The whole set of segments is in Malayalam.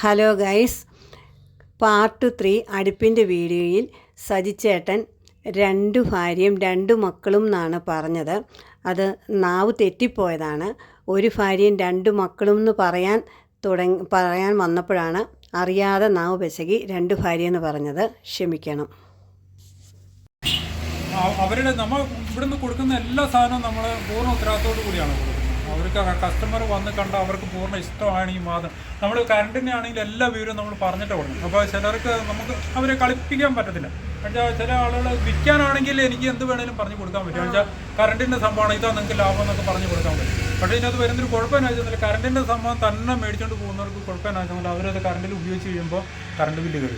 Hello guys. പാർട്ട് ത്രീ അടുപ്പിന്റെ വീഡിയോയിൽ സജിച്ചേട്ടൻ രണ്ട് ഭാര്യയും രണ്ട് മക്കളും എന്നാണ് പറഞ്ഞത്. അത് നാവ് തെറ്റിപ്പോയതാണ്. ഒരു ഭാര്യയും രണ്ട് മക്കളും എന്ന് പറയാൻ തുടങ്ങി പറയാൻ വന്നപ്പോഴാണ് അറിയാതെ നാവ് പെശകി രണ്ട് ഭാര്യ എന്ന് പറഞ്ഞത്. ക്ഷമിക്കണം. അവരുടെ നമ്മൾ ഇവിടുന്ന് കൊടുക്കുന്ന എല്ലാ സാധനവും നമ്മൾ പൂർണ ഉത്തരവാദിത്തോടു കൂടിയാണ് കൊടുക്കുന്നത്. അവർക്ക് കസ്റ്റമർ വന്ന് കണ്ട അവർക്ക് പൂർണ ഇഷ്ടമാണ് ഈ മാതൃ. നമ്മൾ കറണ്ടിന്റെ ആണെങ്കിൽ എല്ലാ വിവരവും നമ്മൾ പറഞ്ഞിട്ട് കൊടുക്കും. അപ്പോൾ ചിലർക്ക് നമുക്ക് അവരെ കളിപ്പിക്കാൻ പറ്റത്തില്ല. എന്നുവെച്ചാൽ ചില ആളുകൾ വിൽക്കാനാണെങ്കിൽ എനിക്ക് എന്ത് വേണേലും പറഞ്ഞു കൊടുക്കാൻ പറ്റും. എന്നുവെച്ചാൽ കറണ്ടിന്റെ സംഭവമാണ് ഇതാ നിങ്ങൾക്ക് ലാഭം എന്നൊക്കെ പറഞ്ഞു കൊടുക്കാൻ പറ്റും. പക്ഷേ ഇതിനകത്ത് വരുന്നൊരു കുഴപ്പമെന്ന് വെച്ചാൽ കറണ്ടിന്റെ സംഭവം തന്നെ മേടിച്ചുകൊണ്ട് പോകുന്നവർക്ക് കുഴപ്പമെന്ന് വെച്ചാൽ അവരത് കറണ്ടിൽ ഉപയോഗിച്ച് കഴിയുമ്പോൾ കറണ്ട് ബില്ല് കയറി.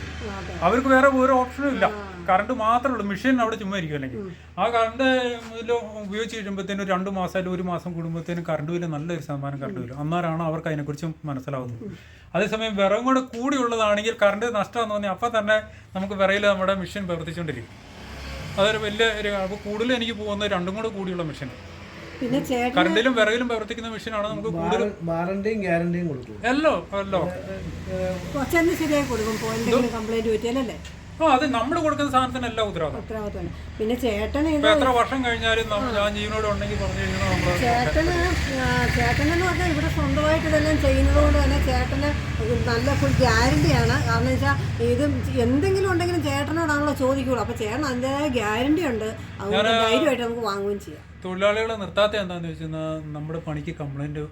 അവർക്ക് വേറെ ഒരു ഓപ്ഷനും ഇല്ല. കറണ്ട് മാത്രമേ ഉള്ളൂ. മെഷീൻ അവിടെ ചുമ്മാ ഇരിക്കും അല്ലെങ്കിൽ. ആ കറണ്ട് ഉപയോഗിച്ച് കഴിയുമ്പോഴത്തേനും ഒരു രണ്ട് മാസം അല്ലെങ്കിൽ ഒരു മാസം കൂടുമ്പോഴത്തേനും കറണ്ട് ബില്ല് നല്ലൊരു ശതമാനം കറണ്ട് വരും അന്നേരമാണ് അവർക്ക് അതിനെക്കുറിച്ച് മനസ്സിലാവുന്നത്. അതേസമയം വിറകും കൂടെ കൂടിയുള്ളതാണെങ്കിൽ കറണ്ട് നഷ്ടമാണെന്ന് പറഞ്ഞാൽ അപ്പം തന്നെ നമുക്ക് വിറയിൽ നമ്മുടെ മെഷീൻ പ്രവർത്തിച്ചുകൊണ്ടിരിക്കും അതൊരു വലിയ ഒരു അപ്പോൾ കൂടുതൽ എനിക്ക് പോകുന്നത് രണ്ടും കൂടെ കൂടിയുള്ള മെഷീൻ പിന്നെ കറണ്ടിലും വിറകിലും പ്രവർത്തിക്കുന്ന മെഷീനാണ് നമുക്ക് കൂടുതൽ വാറണ്ടിയും ഗ്യാരണ്ടിയും കൊടുക്കും. എല്ലോ എല്ലോ. കുറച്ചെന്ന് ശരിയായി കൊടുക്കും. എന്തെങ്കിലും കംപ്ലൈന്റ് പറ്റിയാലല്ലേ? അത് നമ്മൾ കൊടുക്കുന്ന സാധനത്തിന് എല്ലാം ഉത്തരവാദിത്വം ഉത്തരവാദിത്തമാണ് പിന്നെ ചേട്ടൻ ഇത് ഇപ്പൊ എത്ര വർഷം കഴിഞ്ഞാലും നമ്മ- ഞാൻ ജീവനോട് ഉണ്ടെങ്കിൽ പറഞ്ഞു കഴിഞ്ഞാൽ നമ്മൾ ചേട്ടന് ആ, ചേട്ടനെന്ന് പറഞ്ഞാൽ ഇവിടെ സ്വന്തമായിട്ട് ഇതെല്ലാം ചെയ്യുന്നത് കൊണ്ട് തന്നെ ചേട്ടന് നല്ല ഫുൾ ഗ്യാരണ്ടിയാണ് കാരണം വെച്ചാൽ ഇത് എന്തെങ്കിലും ഉണ്ടെങ്കിലും ചേട്ടനോടാണല്ലോ ചോദിക്കുള്ളൂ. അപ്പോൾ ചേട്ടൻ അതിന്റെതായ ഗ്യാരണ്ടി ഉണ്ട്. അതുകൊണ്ട് ധൈര്യമായിട്ട് നമുക്ക് വാങ്ങുകയും ചെയ്യാം. തൊഴിലാളികളെ നിർത്താത്ത എന്താന്ന് വെച്ചാൽ നമ്മുടെ പണിക്ക് കംപ്ലൈന്റ്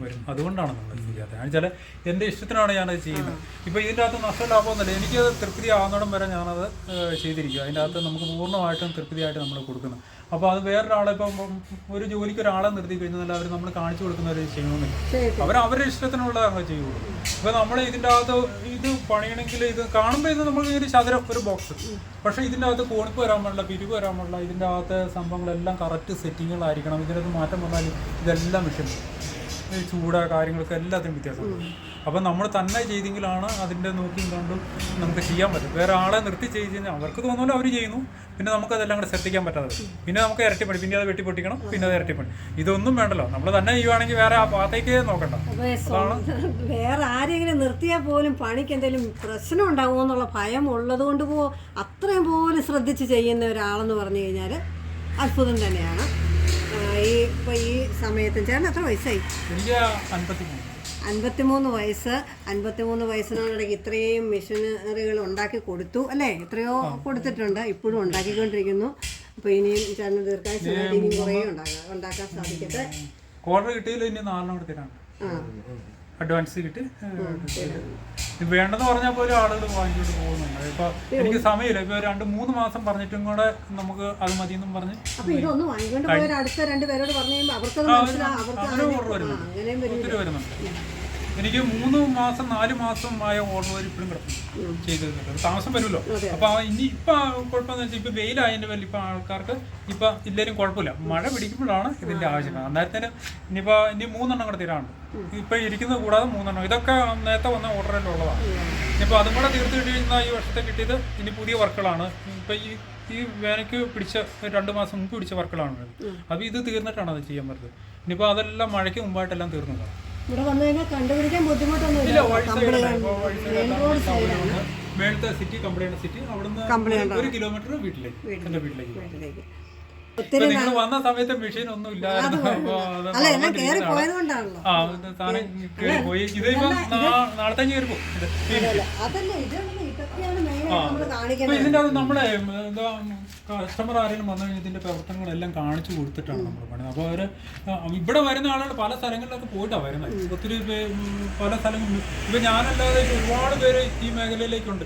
വരും. അതുകൊണ്ടാണ് നമ്മൾ ചെയ്യാത്തത്. എന്ന് വെച്ചാൽ എന്റെ ഇഷ്ടത്തിനാണ് ഞാനത് ചെയ്യുന്നത്. ഇപ്പോൾ ഇതിന്റെ അകത്ത് നഷ്ടലാഭമൊന്നുമില്ല എനിക്ക് തൃപ്തി ആവുന്നിടം വരെ ഞാനത് ചെയ്തിരിക്കും. ചെയ്തിരിക്കുക അതിന്റെ അകത്ത് നമുക്ക് പൂർണമായിട്ടും തൃപ്തിയായിട്ട് നമ്മൾ കൊടുക്കുന്നത് അപ്പോൾ അത് വേറൊരാളെ ഇപ്പം ഒരു ജോലിക്ക് ഒരാളെ നിർത്തി കഴിഞ്ഞാൽ അവർ നമ്മൾ കാണിച്ചു കൊടുക്കുന്നവർ ചെയ്യണമെന്നില്ല ശരി അവർ അവരുടെ ഇഷ്ടത്തിനുള്ളതാണ് ചെയ്യുള്ളൂ ഇപ്പൊ നമ്മൾ ഇതിന്റെ അകത്ത് ഇത് പണിയണമെങ്കിൽ ഇത് കാണുമ്പോൾ ഇത് നമ്മൾ ഒരു ചതുരം ഒരു ബോക്സ് പക്ഷേ ഇതിന്റെ അകത്ത് കോണിപ്പ് വരാൻ പാടില്ല പിരിവ് വരാൻ പാടില്ല. ഇതിന്റെ അകത്ത് സംഭവങ്ങളെല്ലാം കറക്റ്റ് സെറ്റിങ്ങുകളായിരിക്കണം ഇതിനകത്ത് മാറ്റം വന്നാൽ ഇതെല്ലാം ഈ ചൂട് കാര്യങ്ങൾക്ക് എല്ലാത്തിനും വ്യത്യാസമുണ്ട്. അപ്പം നമ്മൾ തന്നെ ചെയ്തെങ്കിലാണ് അതിന്റെ നോക്കി കണ്ടും നമുക്ക് ചെയ്യാൻ പറ്റും. വേറെ ആളെ നിർത്തി ചെയ്ത് കഴിഞ്ഞാൽ അവർക്ക് തോന്നുമല്ലോ അവർ ചെയ്യുന്നു. പിന്നെ നമുക്ക് അതെല്ലാം കൂടെ ശ്രദ്ധിക്കാൻ പറ്റാതെ പിന്നെ നമുക്ക് ഇരട്ടി ഇരട്ടിപ്പണി പിന്നെ അത് വെട്ടിപ്പൊട്ടിക്കണം പിന്നെ അത് ഇരട്ടിപ്പണി ഇതൊന്നും വേണ്ടല്ലോ. നമ്മൾ തന്നെ ചെയ്യുവാണെങ്കിൽ വേറെ ആ ഭാഗത്തേക്ക് നോക്കണ്ട. വേറെ ആരെങ്കിലും നിർത്തിയാൽ പോലും പണിക്ക് എന്തെങ്കിലും പ്രശ്നം ഉണ്ടാകുമോ എന്നുള്ള ഭയം ഉള്ളത് കൊണ്ട് പോ അത്രയും പോലും ശ്രദ്ധിച്ച് ചെയ്യുന്ന ഒരാളെന്ന് പറഞ്ഞു കഴിഞ്ഞാൽ അത്ഭുതം തന്നെയാണ്. ഈ ഇപ്പോൾ ഈ സമയത്തും ചേട്ടൻ എത്ര വയസ്സായി അൻപത്തിമൂന്ന് വയസ്സ് അൻപത്തിമൂന്ന് വയസ്സിനോടിടയ്ക്ക് ഇത്രയും മെഷീനറികൾ ഉണ്ടാക്കി കൊടുത്തു അല്ലേ എത്രയോ കൊടുത്തിട്ടുണ്ട് ഇപ്പോഴും ഉണ്ടാക്കിക്കൊണ്ടിരിക്കുന്നു അപ്പോൾ ഇനിയും ചേട്ടന് ദീർഘായുസമായിട്ട് ഇനിയും കുറേ ഉണ്ടാക്കാൻ ഉണ്ടാക്കാൻ സാധിക്കട്ടെ ഓർഡർ കിട്ടിയില്ല ഇനി നാലെണ്ണം എടുത്തിട്ടാണ് ആ അഡ്വാൻസ് കിട്ടി. വേണ്ടെന്ന് പറഞ്ഞപ്പോൾ പോലും ആളുകൾ വാങ്ങിക്കൊണ്ട് പോകുന്നുണ്ട്. ഇപ്പൊ എനിക്ക് സമയമില്ല. ഇപ്പൊ രണ്ട് മൂന്ന് മാസം പറഞ്ഞിട്ടും കൂടെ നമുക്ക് അത് മതി എന്നും പറഞ്ഞ് അവർക്ക് ഒത്തിരി വരുന്നുണ്ട്. എനിക്ക് മൂന്ന് മാസം നാല് മാസം ആയ ഓർഡർ ഇപ്പോഴും കിടക്കും ചെയ്ത് തരുന്നുണ്ട്. താമസം വരുമല്ലോ. അപ്പൊ ഇനി ഇപ്പൊ കുഴപ്പമെന്ന് വെച്ചാൽ ഇപ്പൊ വെയിലായതിന്റെ പേരിൽ ഇപ്പൊ ആൾക്കാർക്ക് ഇപ്പൊ ഇല്ലേലും കുഴപ്പമില്ല. മഴ പിടിക്കുമ്പോഴാണ് ഇതിന്റെ ആവശ്യം അന്നേരത്തിന് ഇനിയിപ്പോ ഇനി മൂന്നെണ്ണം കൂടെ തീരാണ് ഇപ്പൊ ഇരിക്കുന്നത് കൂടാതെ മൂന്നെണ്ണം. ഇതൊക്കെ നേരത്തെ വന്ന ഓർഡറിൽ ഉള്ളതാണ്. ഇപ്പൊ അതും കൂടെ തീർത്ത് കഴിഞ്ഞാൽ ഈ വർഷത്തെ കിട്ടിയത് ഇനി പുതിയ വർക്കുകളാണ്. ഇപ്പൊ ഈ ഈ വേനയ്ക്ക് പിടിച്ച രണ്ട് മാസം മുമ്പ് പിടിച്ച വർക്കുകളാണ്. അപ്പൊ ഇത് തീർന്നിട്ടാണ് അത് ചെയ്യാൻ പറ്റുന്നത്. ഇനിയിപ്പോ അതെല്ലാം മഴയ്ക്ക് മുമ്പായിട്ടെല്ലാം തീർന്നതാണ്. ഇവിടെ വന്നു കഴിഞ്ഞാൽ കണ്ടുപിടിക്കാൻ ബുദ്ധിമുട്ടൊന്നുമില്ല. മെയിൻ റോഡ് സൈഡാണ് മേളത്തെ സിറ്റി സിറ്റി അവിടുന്ന് ഒരു കിലോമീറ്റർ വീട്ടിലേക്ക് വീട്ടിലേക്ക് ഒത്തിരി വന്ന സമയത്ത് മെഷീൻ ഒന്നും അല്ല എല്ലാം കയറി പോയത് കൊണ്ടാണല്ലോ ആ ഇത് ഇതിന്റെ അത് നമ്മളെ കസ്റ്റമർ ആരെങ്കിലും വന്നു കഴിഞ്ഞാൽ ഇതിന്റെ പ്രവർത്തനങ്ങളെല്ലാം കാണിച്ചു കൊടുത്തിട്ടാണ് നമ്മൾ പണിത് അപ്പോൾ അവർ ഇവിടെ വരുന്ന ആളുകൾ പല സ്ഥലങ്ങളിലൊക്കെ പോയിട്ടാണ് വരുന്നത്. ഒത്തിരി പല സ്ഥലങ്ങളും ഇപ്പൊ ഞാനല്ലാതെ ഒരുപാട് പേര് ഈ മേഖലയിലേക്കുണ്ട്.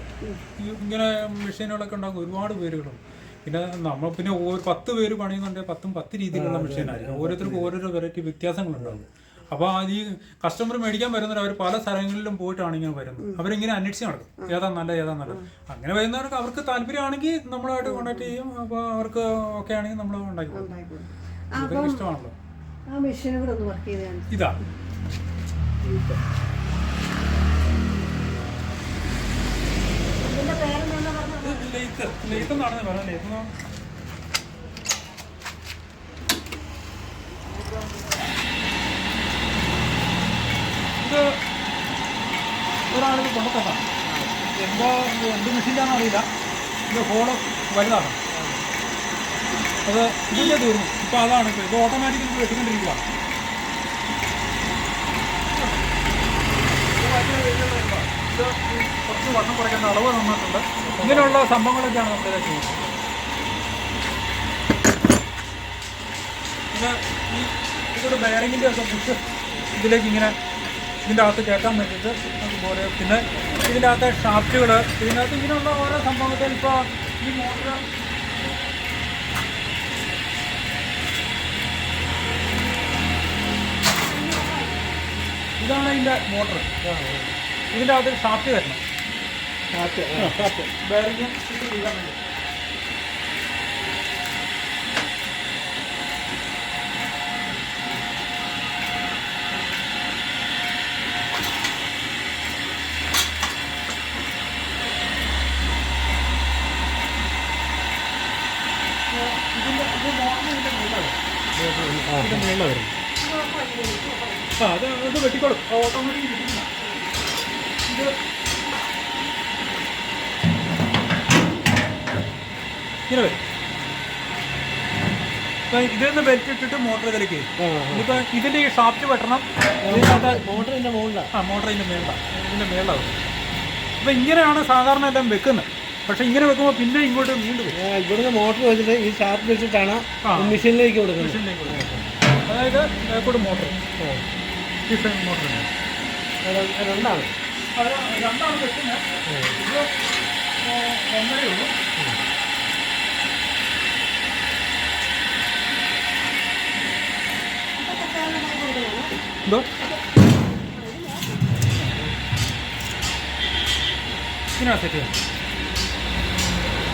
ഇങ്ങനെ മെഷീനുകളൊക്കെ ഉണ്ടാകും ഒരുപാട് പേരുകളുണ്ട്. പിന്നെ നമ്മൾ പിന്നെ ഒരു പത്ത് പേര് പണിയുന്നുണ്ടെങ്കിൽ പത്തും പത്ത് രീതിയിലുള്ള മെഷീനായിരിക്കും. ഓരോരുത്തർക്കും ഓരോരോ വെറൈറ്റി വ്യത്യാസങ്ങളുണ്ടാകും അപ്പോൾ ഈ കസ്റ്റമർ മേടിക്കാൻ വരുന്നവർ അവർ പല സ്ഥലങ്ങളിലും പോയിട്ടാണ് ഇങ്ങനെ വരുന്നത്. അവരിങ്ങനെ അന്വേഷിച്ച് നടക്കും. ഏതാ നല്ല ഏതാ നല്ല അങ്ങനെ വരുന്നവർക്ക് അവർക്ക് താല്പര്യമാണെങ്കിൽ നമ്മളായിട്ട് കോൺടാക്ട് ചെയ്യും. അപ്പോൾ അവർക്ക് ഓക്കെ ആണെങ്കിൽ നമ്മൾ ഉണ്ടാക്കി കൊടുക്കും. ഇഷ്ടമാണല്ലോ. ആ മെഷീനും കൂടെ ഒന്ന് വർക്ക് ചെയ്ത് ഇതാ. ഇതിന്റെ പേരെന്താ പറഞ്ഞത്? ഇത് ലെയ്ത്ത് ലെയ്ത്ത് എന്നാണെന്ന് പറയാം ലെയ്ത്ത് എന്ന് പറഞ്ഞാൽ ഇത് ഒരാളിത് കൊണ്ടുത്തരണം എന്തോ എന്ത് മെഷീനാണെന്ന് അറിയില്ല. ഇത് ഹോൾ വലുതാണ്. അത് ഇതിന്റെ തീർന്നു. ഇപ്പോൾ അതാണ് ഇത് ഓട്ടോമാറ്റിക്കലി വെട്ടിക്കൊണ്ടിരിക്കുക ഇത് കുറച്ച് വണ്ണം കുറയ്ക്കേണ്ട അളവ് നന്നിട്ടുണ്ട് ഇങ്ങനെയുള്ള സംഭവങ്ങളൊക്കെയാണ് നമ്മളിത് ചെയ്യുന്നത്. പിന്നെ ഈ ഇതൊരു ബെയറിങ്ങിന്റെ ഒക്കെ ബുക്ക് ഇതിലേക്ക് ഇങ്ങനെ ഇതിന്റെ അകത്ത് കയറ്റാൻ വേണ്ടിയിട്ട് അതുപോലെ പിന്നെ ഇതിന്റെ അകത്തെ ഷാഫ്റ്റുകൾ ഇതിനകത്ത് ഇങ്ങനെയുള്ള ഓരോ സംഭവത്തിൽ ഇപ്പോൾ ഈ മോട്ടർ ഇതാണ് ഇതിന്റെ മോട്ടർ. ഇതിന്റെ അകത്ത് ഷാഫ്റ്റ് വരണം. ഷാഫ്റ്റ് ബെയറിങ് ഫിറ്റ് ചെയ്യാൻ വേണ്ടി. ഇതിന്റെ ഇതിന്റെ ഇതിന്റെ മുകളിലാണ് വരുന്നത്. ആ അത് ഇത് വെട്ടിക്കോളും. ഓട്ടോമാറ്റിക് ഇത് ഇങ്ങനെ വരും. ഇതിൽ നിന്ന് ബെൽറ്റ് ഇട്ടിട്ട് മോട്ടർ ഇതിലേക്ക്. ഇനിയിപ്പോ ഇതിന്റെ ഈ ഷാഫ്റ്റ് വെട്ടണം. മോട്ടറിന്റെ മുകളിലാണ് ആ മോട്ടർ ഇതിന്റെ മേള ഇതിന്റെ മേളാവും അപ്പൊ ഇങ്ങനെയാണ് സാധാരണ എല്ലാം വെക്കുന്നത്. പക്ഷെ ഇങ്ങനെ വെക്കുമ്പോൾ പിന്നെ ഇങ്ങോട്ട് നീണ്ടു ഇവിടുന്ന് മോട്ടർ വെച്ചിട്ട് ഈ ഷാർപ്പ് വെച്ചിട്ടാണ്. മെഷീനിലേക്ക് കൊടുക്കുന്നത്. മെഷീനിലേക്ക് കൊടുക്കും. അതായത് ബാക്കോട്ട് മോട്ടർ. രണ്ടാണ്. രണ്ടാണ് വെക്കുന്നത്. ഇത് ഒന്നരേ ഉള്ളൂ. എന്തോ? ഇങ്ങനെ സെറ്റ് ചെയ്യാം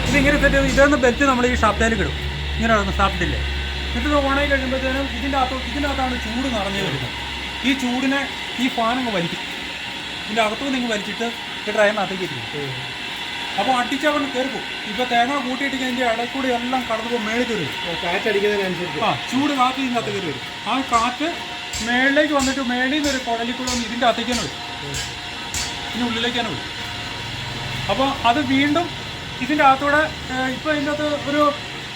ഇതിങ്ങനെ സെറ്റ് ഇതൊന്ന് ബെൽറ്റ് നമ്മൾ ഈ ഷാപ്റ്റയിലേക്ക് കിടും ഇങ്ങനെ നടന്ന ഷാപ്റ്റില്ലേ എന്നിട്ട് ഇത് ഓണായി കഴിയുമ്പോഴത്തേനും ഇതിന്റെ അകത്ത് ഇതിന്റെ അകത്താണ് ചൂട് നിറഞ്ഞു വരുന്നത്. ഈ ചൂടിനെ ഈ ഫാൻ അങ്ങ് വലിക്കും. ഇതിന്റെ അകത്തുനിന്ന് നിങ്ങൾ വലിച്ചിട്ട് ഈ ഡ്രൈനകത്തേക്ക് ഇരിക്കും. അപ്പോൾ അടിച്ചാൽ കൊണ്ട് തീർക്കും ഇപ്പോൾ തേങ്ങ കൂട്ടിയിട്ട് അതിന്റെ ഇടയിൽ കൂടി എല്ലാം കടന്നു മേളിൽ കയറി കാറ്റടിക്കുന്നതിനനുസരിച്ച്. ആ ചൂട് കാറ്റ് ഇതിന്റെ അകത്ത് കയറി വരും. ആ കാറ്റ് മേളിലേക്ക് വന്നിട്ട് മേളിൽ നിന്ന് ഒരു കുടലിൽ കൂടെ വന്ന് ഇതിന്റെ അകത്തേക്ക് തന്നെ വരും. ഇതിന്റെ ഉള്ളിലേക്ക് തന്നെ വരും. അപ്പോൾ അത് വീണ്ടും ഇതിന്റെ അകത്തൂടെ ഇപ്പോൾ ഇതിന്റെ അകത്ത് ഒരു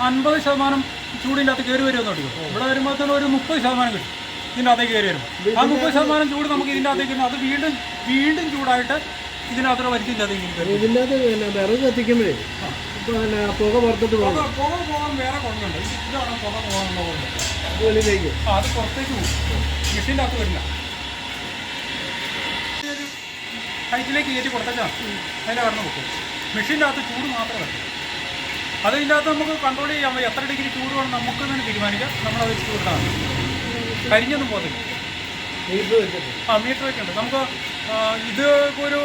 അൻപത് ശതമാനം ചൂടിന്റെ അകത്ത് കയറി വരുമെന്ന് കേട്ടോ ഇവിടെ വരുമ്പോൾ തന്നെ ഒരു മുപ്പത് ശതമാനം കിട്ടും ഇതിന്റെ അകത്തേക്ക് കയറി വരും ആ മുപ്പത് ശതമാനം ചൂട് നമുക്ക് ഇതിന്റെ അകത്തേക്ക്. അത് വീണ്ടും വീണ്ടും ചൂടായിട്ട് ഇതിനകത്ത് വലിച്ചിന്റെ അകത്തേക്ക് ഇതിന്റെ അകത്ത് വിറക് കത്തിക്കുമ്പോഴേ പിന്നെ പുക പുറത്തോട്ട് പുക പോകും. പുക പോകാൻ വേറെ കുഴപ്പമുണ്ട് ഇതാണ് പുക പോകാനുള്ള കുഴപ്പം വെളിയിലേക്ക്. ആ അത് പുറത്തേക്ക് പോകും. മെഷീന്റെ അകത്ത് വരില്ല. ഹൈറ്റിലേക്ക് കയറ്റി കൊടുത്തേച്ചാൽ അതിന്റെ കടന്ന് വെക്കും മെഷീന്റെ അകത്ത് ചൂട് മാത്രം വരും. അത് അകത്ത് നമുക്ക് കൺട്രോൾ ചെയ്യാൻ എത്ര ഡിഗ്രി ചൂട് വേണം നമുക്ക് തന്നെ തീരുമാനിക്കാം. നമ്മളത് ചൂടാണ് കരിഞ്ഞൊന്നും പോകത്തില്ല. ആ മീറ്റർ ഒക്കെ ഉണ്ട് നമുക്ക് ഇത് ഒരു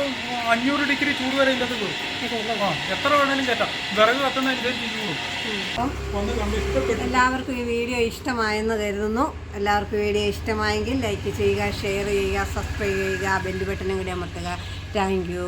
അഞ്ഞൂറ് ഡിഗ്രി ചൂട് വരെ ഇതിന്റെ അകത്ത് കയറും. ആ എത്ര വേണേലും കയറ്റാം വിറക് കത്തുന്നതനുസരിച്ച് ചൂടും. എല്ലാവർക്കും ഈ വീഡിയോ ഇഷ്ടമായെന്ന് കരുതുന്നു. എല്ലാവർക്കും വീഡിയോ ഇഷ്ടമായെങ്കിൽ ലൈക്ക് ചെയ്യുക ഷെയർ ചെയ്യുക സബ്സ്ക്രൈബ് ചെയ്യുക ബെല്ല് ബട്ടനും കൂടി അമർത്തുക. Thank you